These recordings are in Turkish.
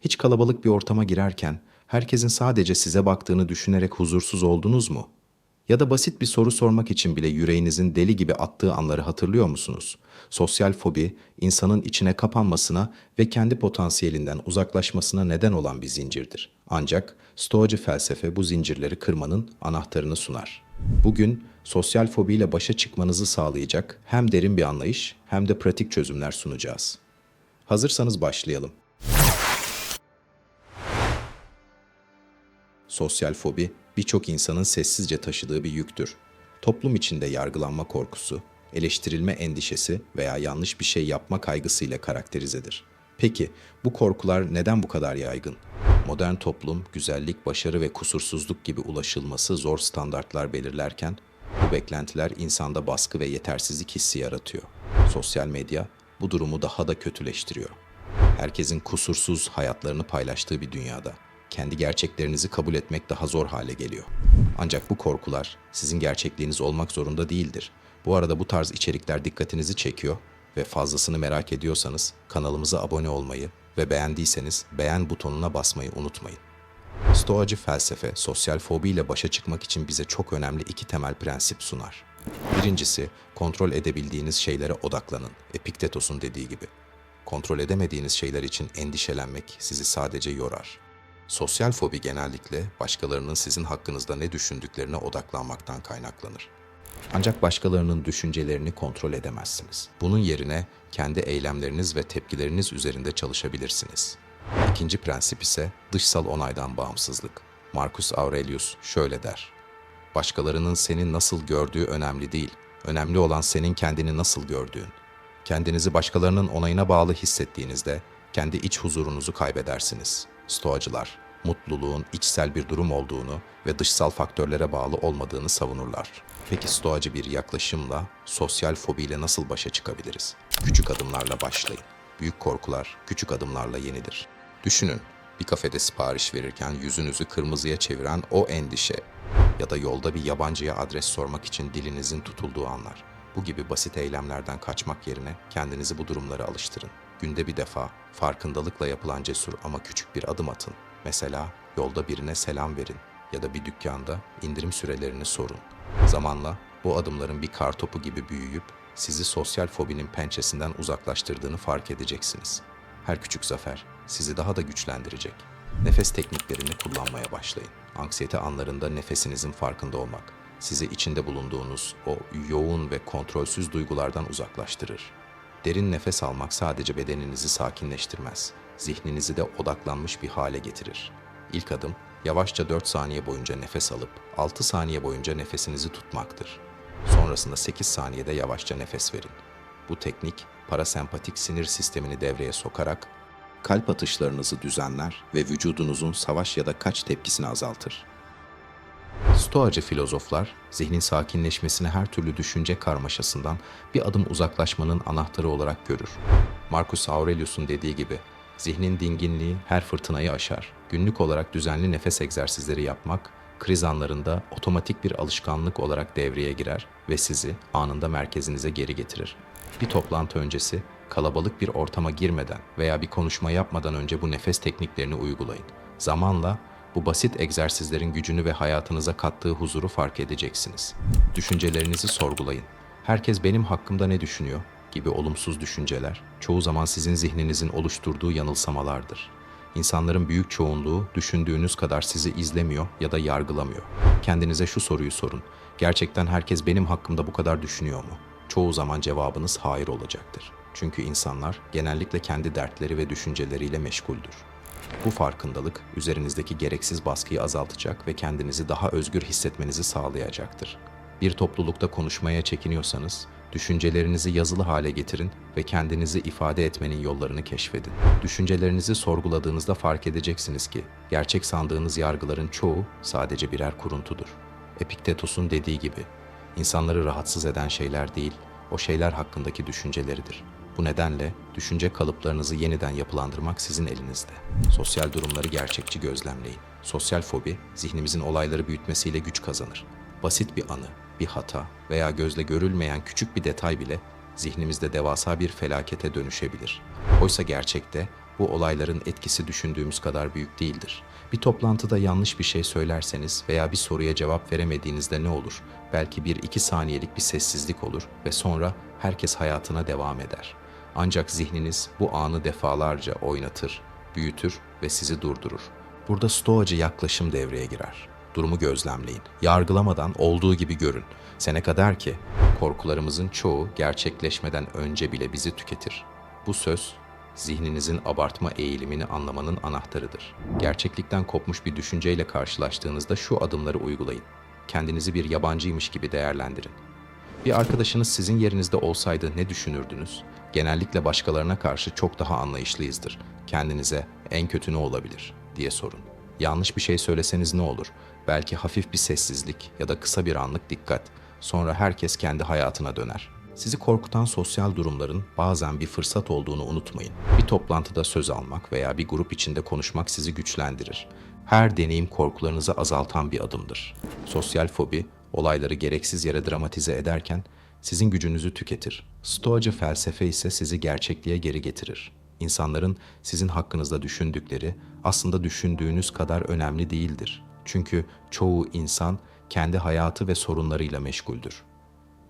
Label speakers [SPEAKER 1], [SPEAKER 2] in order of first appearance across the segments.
[SPEAKER 1] Hiç kalabalık bir ortama girerken herkesin sadece size baktığını düşünerek huzursuz oldunuz mu? Ya da basit bir soru sormak için bile yüreğinizin deli gibi attığı anları hatırlıyor musunuz? Sosyal fobi, insanın içine kapanmasına ve kendi potansiyelinden uzaklaşmasına neden olan bir zincirdir. Ancak Stoacı felsefe bu zincirleri kırmanın anahtarını sunar. Bugün sosyal fobiyle başa çıkmanızı sağlayacak hem derin bir anlayış hem de pratik çözümler sunacağız. Hazırsanız başlayalım. Sosyal fobi birçok insanın sessizce taşıdığı bir yüktür. Toplum içinde yargılanma korkusu, eleştirilme endişesi veya yanlış bir şey yapma kaygısıyla karakterizedir. Peki bu korkular neden bu kadar yaygın? Modern toplum güzellik, başarı ve kusursuzluk gibi ulaşılması zor standartlar belirlerken bu beklentiler insanda baskı ve yetersizlik hissi yaratıyor. Sosyal medya bu durumu daha da kötüleştiriyor. Herkesin kusursuz hayatlarını paylaştığı bir dünyada kendi gerçeklerinizi kabul etmek daha zor hale geliyor. Ancak bu korkular sizin gerçekliğiniz olmak zorunda değildir. Bu arada bu tarz içerikler dikkatinizi çekiyor ve fazlasını merak ediyorsanız kanalımıza abone olmayı ve beğendiyseniz beğen butonuna basmayı unutmayın. Stoacı felsefe, sosyal fobiyle başa çıkmak için bize çok önemli iki temel prensip sunar. Birincisi, kontrol edebildiğiniz şeylere odaklanın. Epiktetos'un dediği gibi. Kontrol edemediğiniz şeyler için endişelenmek sizi sadece yorar. Sosyal fobi genellikle başkalarının sizin hakkınızda ne düşündüklerine odaklanmaktan kaynaklanır. Ancak başkalarının düşüncelerini kontrol edemezsiniz. Bunun yerine kendi eylemleriniz ve tepkileriniz üzerinde çalışabilirsiniz. İkinci prensip ise dışsal onaydan bağımsızlık. Marcus Aurelius şöyle der. Başkalarının seni nasıl gördüğü önemli değil. Önemli olan senin kendini nasıl gördüğün. Kendinizi başkalarının onayına bağlı hissettiğinizde kendi iç huzurunuzu kaybedersiniz. Stoacılar, mutluluğun içsel bir durum olduğunu ve dışsal faktörlere bağlı olmadığını savunurlar. Peki stoacı bir yaklaşımla sosyal fobiyle nasıl başa çıkabiliriz? Küçük adımlarla başlayın. Büyük korkular küçük adımlarla yenidir. Düşünün, bir kafede sipariş verirken yüzünüzü kırmızıya çeviren o endişe ya da yolda bir yabancıya adres sormak için dilinizin tutulduğu anlar. Bu gibi basit eylemlerden kaçmak yerine kendinizi bu durumlara alıştırın. Günde bir defa farkındalıkla yapılan cesur ama küçük bir adım atın. Mesela yolda birine selam verin ya da bir dükkanda indirim sürelerini sorun. Zamanla bu adımların bir kar topu gibi büyüyüp sizi sosyal fobinin pençesinden uzaklaştırdığını fark edeceksiniz. Her küçük zafer sizi daha da güçlendirecek. Nefes tekniklerini kullanmaya başlayın. Anksiyete anlarında nefesinizin farkında olmak sizi içinde bulunduğunuz o yoğun ve kontrolsüz duygulardan uzaklaştırır. Derin nefes almak sadece bedeninizi sakinleştirmez, zihninizi de odaklanmış bir hale getirir. İlk adım yavaşça 4 saniye boyunca nefes alıp 6 saniye boyunca nefesinizi tutmaktır. Sonrasında 8 saniyede yavaşça nefes verin. Bu teknik parasempatik sinir sistemini devreye sokarak kalp atışlarınızı düzenler ve vücudunuzun savaş ya da kaç tepkisini azaltır. Stoacı filozoflar, zihnin sakinleşmesini her türlü düşünce karmaşasından bir adım uzaklaşmanın anahtarı olarak görür. Marcus Aurelius'un dediği gibi, zihnin dinginliği her fırtınayı aşar. Günlük olarak düzenli nefes egzersizleri yapmak, kriz anlarında otomatik bir alışkanlık olarak devreye girer ve sizi anında merkezinize geri getirir. Bir toplantı öncesi, kalabalık bir ortama girmeden veya bir konuşma yapmadan önce bu nefes tekniklerini uygulayın. Zamanla bu basit egzersizlerin gücünü ve hayatınıza kattığı huzuru fark edeceksiniz. Düşüncelerinizi sorgulayın. Herkes benim hakkımda ne düşünüyor gibi olumsuz düşünceler çoğu zaman sizin zihninizin oluşturduğu yanılsamalardır. İnsanların büyük çoğunluğu düşündüğünüz kadar sizi izlemiyor ya da yargılamıyor. Kendinize şu soruyu sorun. Gerçekten herkes benim hakkımda bu kadar düşünüyor mu? Çoğu zaman cevabınız hayır olacaktır. Çünkü insanlar genellikle kendi dertleri ve düşünceleriyle meşguldür. Bu farkındalık üzerinizdeki gereksiz baskıyı azaltacak ve kendinizi daha özgür hissetmenizi sağlayacaktır. Bir toplulukta konuşmaya çekiniyorsanız, düşüncelerinizi yazılı hale getirin ve kendinizi ifade etmenin yollarını keşfedin. Düşüncelerinizi sorguladığınızda fark edeceksiniz ki gerçek sandığınız yargıların çoğu sadece birer kuruntudur. Epiktetos'un dediği gibi, insanları rahatsız eden şeyler değil, o şeyler hakkındaki düşünceleridir. Bu nedenle düşünce kalıplarınızı yeniden yapılandırmak sizin elinizde. Sosyal durumları gerçekçi gözlemleyin. Sosyal fobi, zihnimizin olayları büyütmesiyle güç kazanır. Basit bir anı, bir hata veya gözle görülmeyen küçük bir detay bile zihnimizde devasa bir felakete dönüşebilir. Oysa gerçekte bu olayların etkisi düşündüğümüz kadar büyük değildir. Bir toplantıda yanlış bir şey söylerseniz veya bir soruya cevap veremediğinizde ne olur? Belki bir iki saniyelik bir sessizlik olur ve sonra herkes hayatına devam eder. Ancak zihniniz bu anı defalarca oynatır, büyütür ve sizi durdurur. Burada stoacı yaklaşım devreye girer. Durumu gözlemleyin. Yargılamadan olduğu gibi görün. Seneca der ki, korkularımızın çoğu gerçekleşmeden önce bile bizi tüketir. Bu söz, zihninizin abartma eğilimini anlamanın anahtarıdır. Gerçeklikten kopmuş bir düşünceyle karşılaştığınızda şu adımları uygulayın. Kendinizi bir yabancıymış gibi değerlendirin. Bir arkadaşınız sizin yerinizde olsaydı ne düşünürdünüz? Genellikle başkalarına karşı çok daha anlayışlıyızdır. Kendinize en kötü ne olabilir diye sorun. Yanlış bir şey söyleseniz ne olur? Belki hafif bir sessizlik ya da kısa bir anlık dikkat. Sonra herkes kendi hayatına döner. Sizi korkutan sosyal durumların bazen bir fırsat olduğunu unutmayın. Bir toplantıda söz almak veya bir grup içinde konuşmak sizi güçlendirir. Her deneyim korkularınızı azaltan bir adımdır. Sosyal fobi, olayları gereksiz yere dramatize ederken sizin gücünüzü tüketir. Stoacı felsefe ise sizi gerçekliğe geri getirir. İnsanların sizin hakkınızda düşündükleri aslında düşündüğünüz kadar önemli değildir. Çünkü çoğu insan kendi hayatı ve sorunlarıyla meşguldür.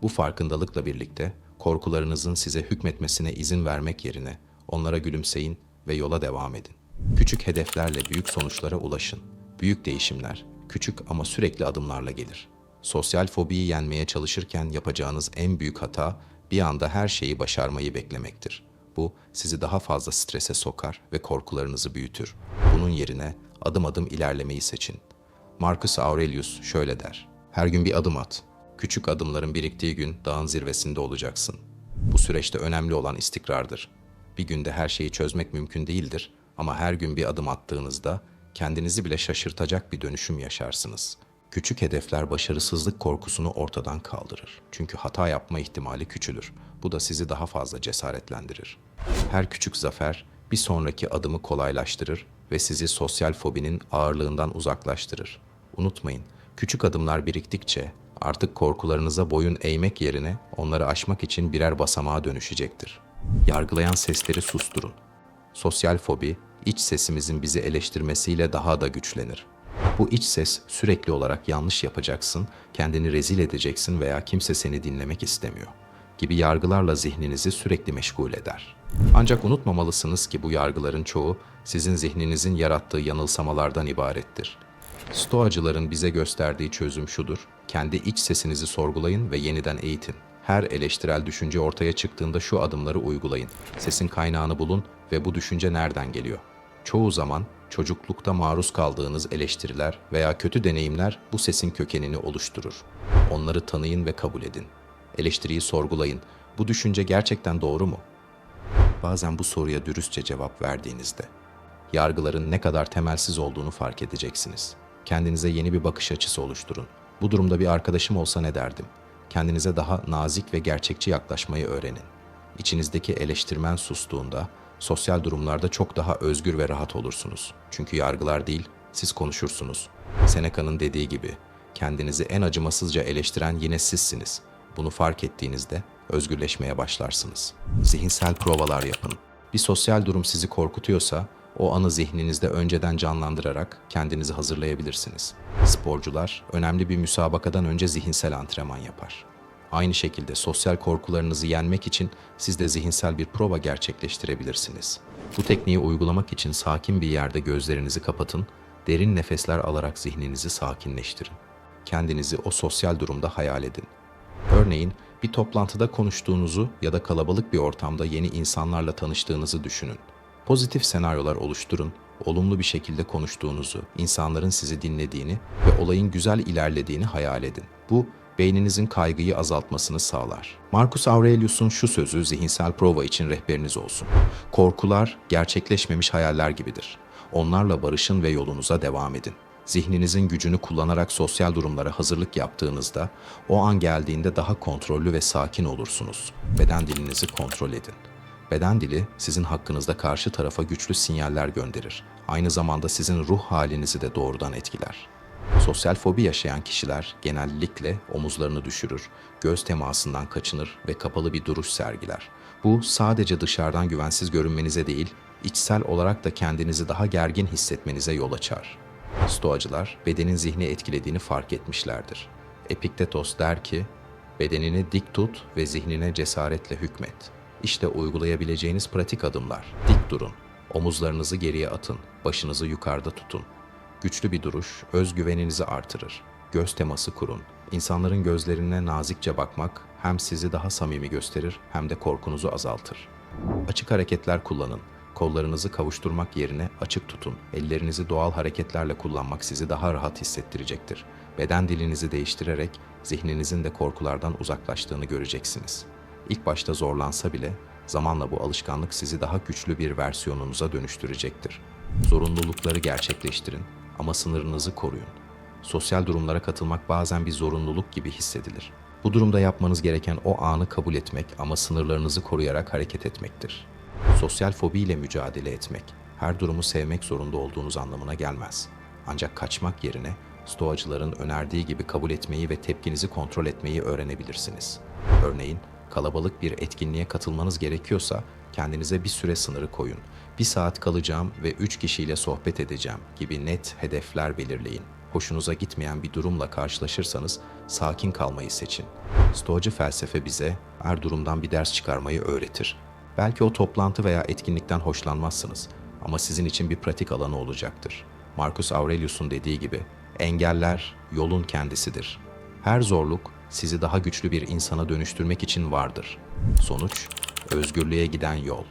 [SPEAKER 1] Bu farkındalıkla birlikte korkularınızın size hükmetmesine izin vermek yerine onlara gülümseyin ve yola devam edin. Küçük hedeflerle büyük sonuçlara ulaşın. Büyük değişimler küçük ama sürekli adımlarla gelir. Sosyal fobiyi yenmeye çalışırken yapacağınız en büyük hata bir anda her şeyi başarmayı beklemektir. Bu sizi daha fazla strese sokar ve korkularınızı büyütür. Bunun yerine adım adım ilerlemeyi seçin. Marcus Aurelius şöyle der. Her gün bir adım at. Küçük adımların biriktiği gün dağın zirvesinde olacaksın. Bu süreçte önemli olan istikrardır. Bir günde her şeyi çözmek mümkün değildir ama her gün bir adım attığınızda kendinizi bile şaşırtacak bir dönüşüm yaşarsınız. Küçük hedefler başarısızlık korkusunu ortadan kaldırır. Çünkü hata yapma ihtimali küçülür. Bu da sizi daha fazla cesaretlendirir. Her küçük zafer bir sonraki adımı kolaylaştırır ve sizi sosyal fobinin ağırlığından uzaklaştırır. Unutmayın, küçük adımlar biriktikçe artık korkularınıza boyun eğmek yerine onları aşmak için birer basamağa dönüşecektir. Yargılayan sesleri susturun. Sosyal fobi, iç sesimizin bizi eleştirmesiyle daha da güçlenir. Bu iç ses sürekli olarak yanlış yapacaksın, kendini rezil edeceksin veya kimse seni dinlemek istemiyor gibi yargılarla zihninizi sürekli meşgul eder. Ancak unutmamalısınız ki bu yargıların çoğu sizin zihninizin yarattığı yanılsamalardan ibarettir. Stoacıların bize gösterdiği çözüm şudur. Kendi iç sesinizi sorgulayın ve yeniden eğitin. Her eleştirel düşünce ortaya çıktığında şu adımları uygulayın. Sesin kaynağını bulun ve bu düşünce nereden geliyor? Çoğu zaman çocuklukta maruz kaldığınız eleştiriler veya kötü deneyimler bu sesin kökenini oluşturur. Onları tanıyın ve kabul edin. Eleştiriyi sorgulayın. Bu düşünce gerçekten doğru mu? Bazen bu soruya dürüstçe cevap verdiğinizde yargıların ne kadar temelsiz olduğunu fark edeceksiniz. Kendinize yeni bir bakış açısı oluşturun. Bu durumda bir arkadaşım olsa ne derdim? Kendinize daha nazik ve gerçekçi yaklaşmayı öğrenin. İçinizdeki eleştirmen sustuğunda sosyal durumlarda çok daha özgür ve rahat olursunuz. Çünkü yargılar değil, siz konuşursunuz. Seneca'nın dediği gibi, kendinizi en acımasızca eleştiren yine sizsiniz. Bunu fark ettiğinizde özgürleşmeye başlarsınız. Zihinsel provalar yapın. Bir sosyal durum sizi korkutuyorsa o anı zihninizde önceden canlandırarak kendinizi hazırlayabilirsiniz. Sporcular önemli bir müsabakadan önce zihinsel antrenman yapar. Aynı şekilde sosyal korkularınızı yenmek için siz de zihinsel bir prova gerçekleştirebilirsiniz. Bu tekniği uygulamak için sakin bir yerde gözlerinizi kapatın, derin nefesler alarak zihninizi sakinleştirin. Kendinizi o sosyal durumda hayal edin. Örneğin bir toplantıda konuştuğunuzu ya da kalabalık bir ortamda yeni insanlarla tanıştığınızı düşünün. Pozitif senaryolar oluşturun, olumlu bir şekilde konuştuğunuzu, insanların sizi dinlediğini ve olayın güzel ilerlediğini hayal edin. Bu beyninizin kaygıyı azaltmasını sağlar. Marcus Aurelius'un şu sözü zihinsel prova için rehberiniz olsun. Korkular gerçekleşmemiş hayaller gibidir. Onlarla barışın ve yolunuza devam edin. Zihninizin gücünü kullanarak sosyal durumlara hazırlık yaptığınızda o an geldiğinde daha kontrollü ve sakin olursunuz. Beden dilinizi kontrol edin. Beden dili sizin hakkınızda karşı tarafa güçlü sinyaller gönderir. Aynı zamanda sizin ruh halinizi de doğrudan etkiler. Sosyal fobi yaşayan kişiler genellikle omuzlarını düşürür, göz temasından kaçınır ve kapalı bir duruş sergiler. Bu sadece dışarıdan güvensiz görünmenize değil, içsel olarak da kendinizi daha gergin hissetmenize yol açar. Stoacılar bedenin zihni etkilediğini fark etmişlerdir. Epiktetos der ki, bedenini dik tut ve zihnine cesaretle hükmet. İşte uygulayabileceğiniz pratik adımlar. Dik durun, omuzlarınızı geriye atın, başınızı yukarıda tutun. Güçlü bir duruş özgüveninizi artırır. Göz teması kurun. İnsanların gözlerine nazikçe bakmak hem sizi daha samimi gösterir hem de korkunuzu azaltır. Açık hareketler kullanın. Kollarınızı kavuşturmak yerine açık tutun. Ellerinizi doğal hareketlerle kullanmak sizi daha rahat hissettirecektir. Beden dilinizi değiştirerek zihninizin de korkulardan uzaklaştığını göreceksiniz. İlk başta zorlansa bile zamanla bu alışkanlık sizi daha güçlü bir versiyonunuza dönüştürecektir. Zorunlulukları gerçekleştirin ama sınırınızı koruyun. Sosyal durumlara katılmak bazen bir zorunluluk gibi hissedilir. Bu durumda yapmanız gereken o anı kabul etmek ama sınırlarınızı koruyarak hareket etmektir. Sosyal fobiyle mücadele etmek, her durumu sevmek zorunda olduğunuz anlamına gelmez. Ancak kaçmak yerine stoacıların önerdiği gibi kabul etmeyi ve tepkinizi kontrol etmeyi öğrenebilirsiniz. Örneğin, kalabalık bir etkinliğe katılmanız gerekiyorsa kendinize bir süre sınırı koyun. Bir saat kalacağım ve üç kişiyle sohbet edeceğim gibi net hedefler belirleyin. Hoşunuza gitmeyen bir durumla karşılaşırsanız sakin kalmayı seçin. Stoacı felsefe bize her durumdan bir ders çıkarmayı öğretir. Belki o toplantı veya etkinlikten hoşlanmazsınız ama sizin için bir pratik alanı olacaktır. Marcus Aurelius'un dediği gibi engeller yolun kendisidir. Her zorluk sizi daha güçlü bir insana dönüştürmek için vardır. Sonuç özgürlüğe giden yol.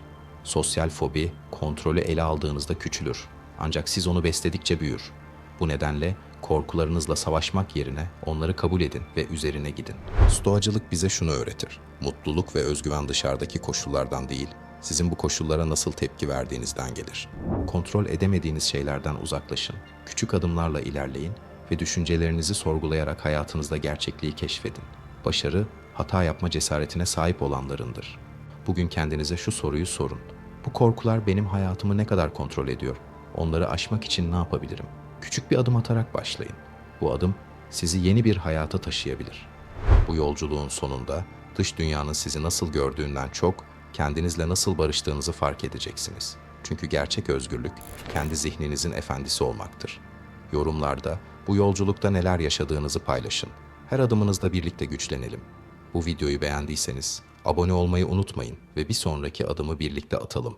[SPEAKER 1] Sosyal fobi kontrolü ele aldığınızda küçülür. Ancak siz onu besledikçe büyür. Bu nedenle korkularınızla savaşmak yerine onları kabul edin ve üzerine gidin. Stoacılık bize şunu öğretir. Mutluluk ve özgüven dışarıdaki koşullardan değil, sizin bu koşullara nasıl tepki verdiğinizden gelir. Kontrol edemediğiniz şeylerden uzaklaşın. Küçük adımlarla ilerleyin ve düşüncelerinizi sorgulayarak hayatınızda gerçekliği keşfedin. Başarı, hata yapma cesaretine sahip olanlarındır. Bugün kendinize şu soruyu sorun. Bu korkular benim hayatımı ne kadar kontrol ediyor? Onları aşmak için ne yapabilirim? Küçük bir adım atarak başlayın. Bu adım sizi yeni bir hayata taşıyabilir. Bu yolculuğun sonunda dış dünyanın sizi nasıl gördüğünden çok kendinizle nasıl barıştığınızı fark edeceksiniz. Çünkü gerçek özgürlük kendi zihninizin efendisi olmaktır. Yorumlarda bu yolculukta neler yaşadığınızı paylaşın. Her adımınızda birlikte güçlenelim. Bu videoyu beğendiyseniz abone olmayı unutmayın ve bir sonraki adımı birlikte atalım.